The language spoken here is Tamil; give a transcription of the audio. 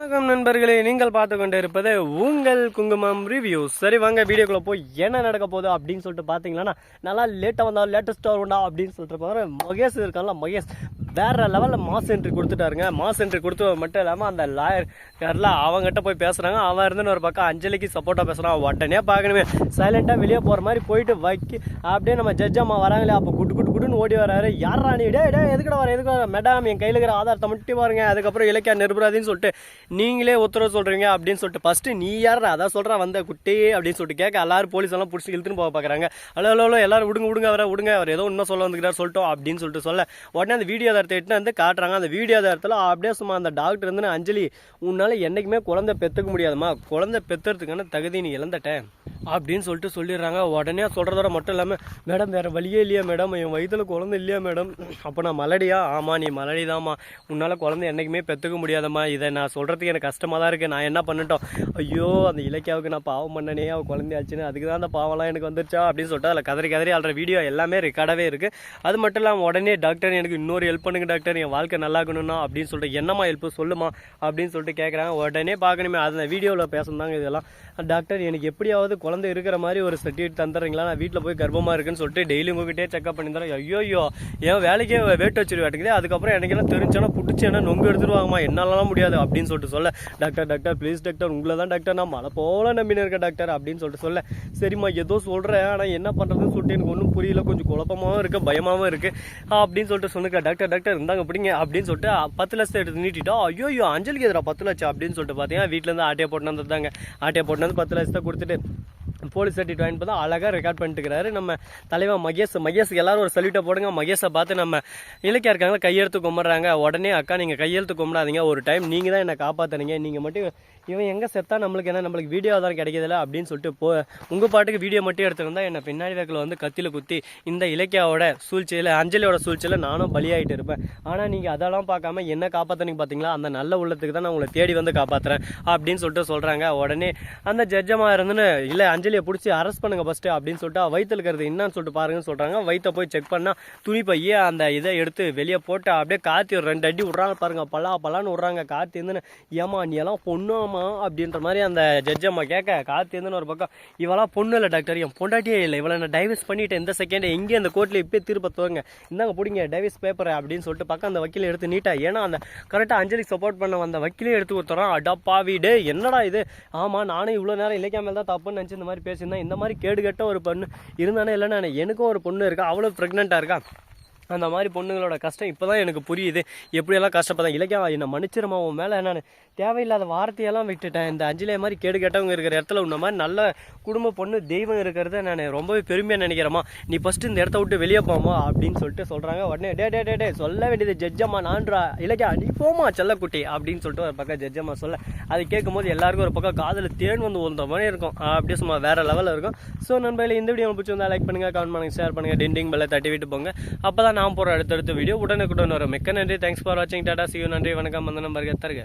வணக்கம் நண்பர்களே நீங்கள் பார்த்து கொண்டு இருப்பது உங்கள் குங்குமம் ரிவ்யூ சரி வாங்க வீடியோக்குள்ளே போய் என்ன நடக்க போகுது அப்படின்னு சொல்லிட்டு பார்த்தீங்கன்னா நல்லா லேட்டாக வந்தா லேட்டஸ்ட்டாக இருந்தா அப்படின்னு சொல்லிட்டு போகிற மகேஷ் இருக்கான்ல மகேஷ். வேற லெவலில் மாஸ் என்ட்ரி கொடுத்துட்டாருங்க. மாஸ் என்ட்ரி கொடுத்து மட்டும் இல்லாமல் அந்த லாயர் யாரெல்லாம் அவங்ககிட்ட போய் பேசுகிறாங்க அவன் இருந்துன்னு ஒரு பக்கம் அஞ்சலிக்கு சப்போர்ட்டாக பேசுகிறான் உடனே பார்க்கணுமே. சைலண்ட்டாக வெளியே போகிற மாதிரி போயிட்டு வைக்கி அப்படியே நம்ம ஜட்ஜ் அம்மா வராங்களே அப்போ குட்டு குட்டு குட்டுன்னு ஓடி வராரு. யாரா நீ? டே டே எதுக்கட வர? எதுக்கு வர? மேடம் என் கையில் இருக்கிற ஆதாரத்தை மட்டும் பாருங்க. அதுக்கப்புறம் இலக்கியா நிரபராதின்னு சொல்லிட்டு நீங்களே உத்தரவு சொல்கிறீங்க அப்படின்னு சொல்லிட்டு ஃபஸ்ட்டு நீ யாரா அதான் சொல்கிறா வந்த குட்டி அப்படின்னு சொல்லிட்டு கேட்க எல்லாரும் போலீஸ் எல்லாம் பிடிச்சி இழுத்துன்னு போக பார்க்குறாங்க ஹலோ ஹலோ எல்லாரும் விடுங்க விடுங்க அவரை விடுங்க. அவர் ஏதோ இன்னும் சொல்ல வந்துக்கிறார் சொல்லிட்டோம் அப்படின்னு சொல்லிட்டு சொல்ல உடனே அந்த வீடியோ ஆதாரத்தை எட்டுன்னு வந்து காட்டுறாங்க. அந்த வீடியோ இடத்துல அப்படியே சும்மா அந்த டாக்டர் வந்து அஞ்சலி உன்னால் என்றைக்குமே குழந்தை பெற்றுக்க முடியாதும்மா. குழந்தை பெற்றுறதுக்கான தகுதி நீ இழந்துட்டேன் அப்படின்னு சொல்லிட்டு சொல்லிடுறாங்க. உடனே சொல்கிறதோட மட்டும் இல்லாமல் மேடம் வேறு வழியே இல்லையா மேடம்? என் வயித்துல குழந்தை இல்லையா மேடம்? அப்போ நான் மலடியா? ஆமாம் நீ மலடி தாம்மா உன்னால் குழந்தை என்றைக்குமே பெற்றுக்க முடியாதம்மா. இதை நான் சொல்கிறதுக்கு எனக்கு கஷ்டமாக தான் இருக்குது நான் என்ன பண்ணட்டும்? ஐயோ அந்த இலக்கியாவுக்கு நான் பாவம் பண்ணனே. அவள் குழந்தையாச்சுன்னு அதுக்கு தான் அந்த பாவம்லாம் எனக்கு வந்துருச்சா? அப்படின்னு சொல்லிட்டு அதில் கதறி கதறி ஆடுற வீடியோ எல்லாமே ரெக்கார்டாகவே இருக்குது அது மட்டும் இல்லாமல் உடனே டாக்டர் எனக்கு இன்னொரு ஹெல்ப் பண்ணுங்க டாக்டர் என் வாழ்க்கை நல்லாக்கணும்னா அப்படின்னு சொல்லிட்டு என்னம்மா ஹெல்ப் சொல்லுமா அப்படின்னு சொல்லிட்டு கேட்குறாங்க உடனே பார்க்கணுமே. அந்த வீடியோவில் பேசணுந்தாங்க இதெல்லாம். டாக்டர் எனக்கு எப்படியாவது குழந்தை இருக்கிற மாதிரி ஒரு சர்டிஃபிகேட் தந்துடுறீங்களா? நான் வீட்டில் போய் கர்ப்பமாக இருக்குன்னு சொல்லிட்டு டெய்லி உங்ககிட்டே செக்அப் பண்ணி தரேன் ஐயோ ஐயோ என் வேலைக்கே வேட்டு வச்சிருவாட்டுக்குது அதுக்கப்புறம் எனக்கு என்ன தெரிஞ்சானா பிடிச்சி என்ன நொங்கு எடுத்துருவாங்கம்மா என்னாலலாம் முடியாது அப்படின்னு சொல்லிட்டு சொல்ல டாக்டர் டாக்டர் ப்ளீஸ் டாக்டர் உங்களை தான் டாக்டர். நான் மழை போல நம்பின்னு இருக்கேன் டாக்டர் அப்படின்னு சொல்லிட்டு சொல்ல. சரிம்மா ஏதோ சொல்கிறேன் ஆனால் என்ன பண்ணுறதுன்னு சொல்லிட்டு எனக்கு ஒன்றும் புரியல. கொஞ்சம் குழப்பமாகவும் இருக்குது பயமாகவும் இருக்குது அப்படின்னு சொல்லிட்டு சொன்னுக்க டாக்டர் டாக்டர் இருந்தாங்க பிடிங்க அப்படின்னு சொல்லிட்டு பத்து லட்சத்தை எடுத்து நீட்டிட்டா ஐயோ ஐயோ அஞ்சலிக்கு எதிராக பத்து லட்சம்? அப்படின்னு சொல்லிட்டு பார்த்தீங்கன்னா வீட்டிலேருந்து ஆட்டையை போட்டு வந்துருந்தாங்க ஆட்டையை போட்டு வந்து பத்து லட்சத்தை கொடுத்துட்டு போலீஸ் சர்டிஃபிகேட் வாங்கிட்டு பார்த்தா அழகாக ரெக்கார்ட் பண்ணிட்டுருக்காரு நம்ம தலைவன் மகேஷ் மகேஷுக்கு எல்லாரும் ஒரு சல்யூட்டை போடுங்க. மகேஷை பார்த்து நம்ம இலக்கியா இருக்காங்களா கையெழுத்து கும்பிட்றாங்க. உடனே அக்கா நீங்கள் கையெழுத்து கும்பிடாதீங்க. ஒரு டைம் நீங்கள் தான் என்னை காப்பாற்றுனீங்க நீங்கள் மட்டும் இவன் எங்கே செத்தா நம்மளுக்கு என்ன? நம்மளுக்கு வீடியோ தான் கிடைக்கிறதில்ல அப்படின்னு சொல்லிட்டு போ உங்கள் பாட்டுக்கு வீடியோ மட்டும் எடுத்துருந்தா என்னை பின்னாடி வேக்கில் வந்து கத்தியில் குத்தி இந்த இலக்கியாவோட சூழ்ச்சியில் அஞ்சலியோட சூழ்ச்சியில் நானும் பலியாகிட்டு இருப்பேன். ஆனால் நீங்கள் அதெல்லாம் பார்க்காம என்ன காப்பாற்றுனீங்க பார்த்தீங்களா அந்த நல்ல உள்ளத்துக்கு தான் நான் உங்களை தேடி வந்து காப்பாற்றுறேன் அப்படின்னு சொல்லிட்டு சொல்கிறாங்க உடனே அந்த ஜட்ஜமாக இருந்துன்னு இல்லை அஞ்சலி அஞ்சலியை பிடிச்சி அரெஸ்ட் பண்ணுங்க ஃபஸ்ட்டு அப்படின்னு சொல்லிட்டு வயிற்றுல இருக்கிறது என்னன்னு சொல்லிட்டு பாருங்கன்னு சொல்கிறாங்க வயிற்ற போய் செக் பண்ணால் துணி பையே அந்த இதை எடுத்து வெளியே போட்டு அப்படியே காத்தி ஒரு ரெண்டு அடி விட்றாங்க பாருங்க. பல்லா பல்லான்னு விட்றாங்க. காத்தி இருந்துன்னு ஏமா நீ எல்லாம் பொண்ணுமா அப்படின்ற மாதிரி அந்த ஜட்ஜ் அம்மா கேட்க காத்தி இருந்துன்னு ஒரு பக்கம் இவெல்லாம் பொண்ணு இல்லை டாக்டர் என் பொண்டாட்டியே இல்லை. இவளை நான் டைவர்ஸ் பண்ணிவிட்டேன் இந்த செகண்ட் எங்கே அந்த கோர்ட்டில் இப்போ திருப்ப தோங்க. இந்தாங்க பிடிங்க டைவர்ஸ் பேப்பர் அப்படின்னு சொல்லிட்டு பக்கம் அந்த வக்கீலை எடுத்து நீட்டாக ஏன்னா அந்த கரெக்டாக அஞ்சலிக்கு சப்போர்ட் பண்ண வந்த வக்கீலே எடுத்து கொடுத்துறான். அடப்பா வீடு. என்னடா இது? ஆமாம் நானும் இவ்வளோ நேரம் இலக்கிய மேலே தான் தப்புன்னு நினச்சி இந்த மாதிரி பேசியிருந்தேன் இந்த மாதிரி கேடு கெட்ட ஒரு பொண்ணு. இருந்தானே இல்லைன்னா எனக்கும் ஒரு பொண்ணு இருக்கா? அவ்வளோ ப்ரெக்னெண்ட்டாக இருக்கா? அந்த மாதிரி பொண்ணுங்களோட கஷ்டம் இப்போ தான் எனக்கு புரியுது. எப்படியெல்லாம் கஷ்டப்பட்டேன் இலக்கியா என்னை மன்னிச்சிருமா உன் மேலே நான் தேவையில்லாத வார்த்தையெல்லாம் விட்டுட்டேன். இந்த அஞ்சலிய மாதிரி கேடு கேட்டவங்க இருக்கிற இடத்துல உன்ன மாதிரி நல்ல குடும்ப பொண்ணு தெய்வம் இருக்கிறத நான் ரொம்பவே பெருமையாக நினைக்கிறேம்மா. நீ ஃபஸ்ட்டு இந்த இடத்த விட்டு வெளியே போமா அப்படின்னு சொல்லிட்டு சொல்கிறாங்க உடனே டே டே டே டே சொல்ல வேண்டியது ஜட்ஜம்மா நான்றா இலக்கியா நீ போமா செல்லக்குட்டி. அப்படின்னு சொல்லிட்டு ஒரு பக்கம் ஜட்ஜம்மா சொல்ல. அது கேட்கும்போது எல்லாருக்கும் ஒரு பக்கம் காதில் தேன் வந்து உந்த மாதிரி இருக்கும். அப்படியே சும்மா வேறு லெவலில் இருக்கும். ஸோ நண்பர்களே இந்த வீடியோ பிடிச்சி வந்தால் லைக் பண்ணுங்கள் கமெண்ட் பண்ணுங்கள் ஷேர் பண்ணுங்கள் டெண்டிங் பெல்லை தட்டி விட்டு போங்க. அப்போ தான் நான் போகிற அடுத்தடுத்த வீடியோ உடனுக்குடன் வரும். மிக்க நன்றி. தேங்க்ஸ் ஃபார் வாட்சிங் டாடா சியூ நன்றி. வணக்கம். அந்த நம்பருக்கு தருக